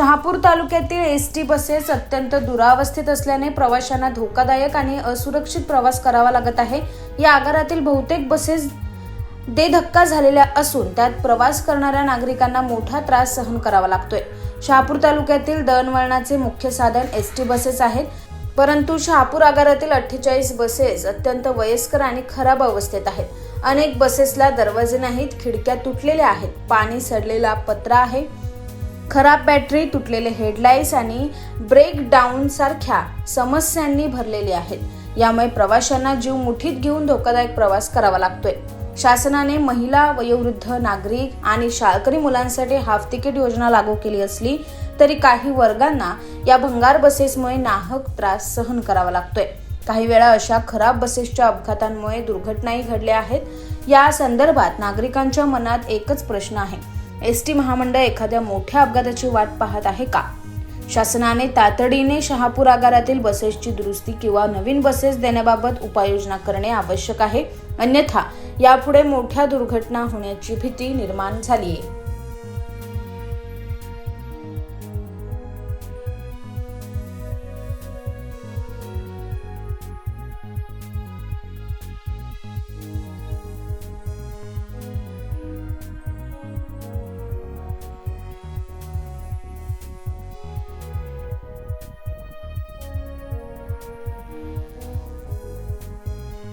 शहापूर तालुक्यातील S T buses अत्यंत दुरावस्थेत असल्याने प्रवाशांना धोकादायक आणि असुरक्षित प्रवास करावा लागत आहे. या आगारातील बहुतेक बसेस दे धक्का झालेल्या असून त्यात प्रवास करणाऱ्या नागरिकांना मोठा त्रास सहन करावा लागतोय. शहापूर तालुक्यातील दळणवळणाचे मुख्य साधन एस टी बसेस आहेत. परंतु शहापूर आगारातील अठ्ठेचाळीस बसेस अत्यंत वयस्कर आणि खराब अवस्थेत आहेत. अनेक बसेसला दरवाजे नाहीत खिडक्या तुटलेल्या आहेत. पाणी सडलेला पत्रा आहे. खराब बॅटरी तुटलेले हेडलाईट्स आणि ब्रेक डाऊन सारख्या समस्यांनी भरलेले आहेत. यामुळे प्रवाशांना जीव मुठीत घेऊन धोकादायक प्रवास करावा लागतोय. शासनाने महिला वयोवृद्ध नागरिक आणि शाळकरी मुलांसाठी हाफ तिकीट योजना लागू केली असली तरी काही वर्गांना या भंगार बसेसमुळे नाहक त्रास सहन करावा लागतोय. काही वेळा अशा खराब बसेसच्या अपघातांमुळे दुर्घटनाही घडल्या आहेत. या संदर्भात नागरिकांच्या मनात एकच प्रश्न आहे. एस टी महामंडळ एखाद्या मोठ्या अपघाताची वाट पाहत आहे का? शासनाने तातडीने शहापूर आगारातील बसेसची दुरुस्ती किंवा नवीन बसेस देण्याबाबत उपाययोजना करणे आवश्यक आहे. अन्यथा यापुढे मोठ्या दुर्घटना होण्याची भीती निर्माण झाली आहे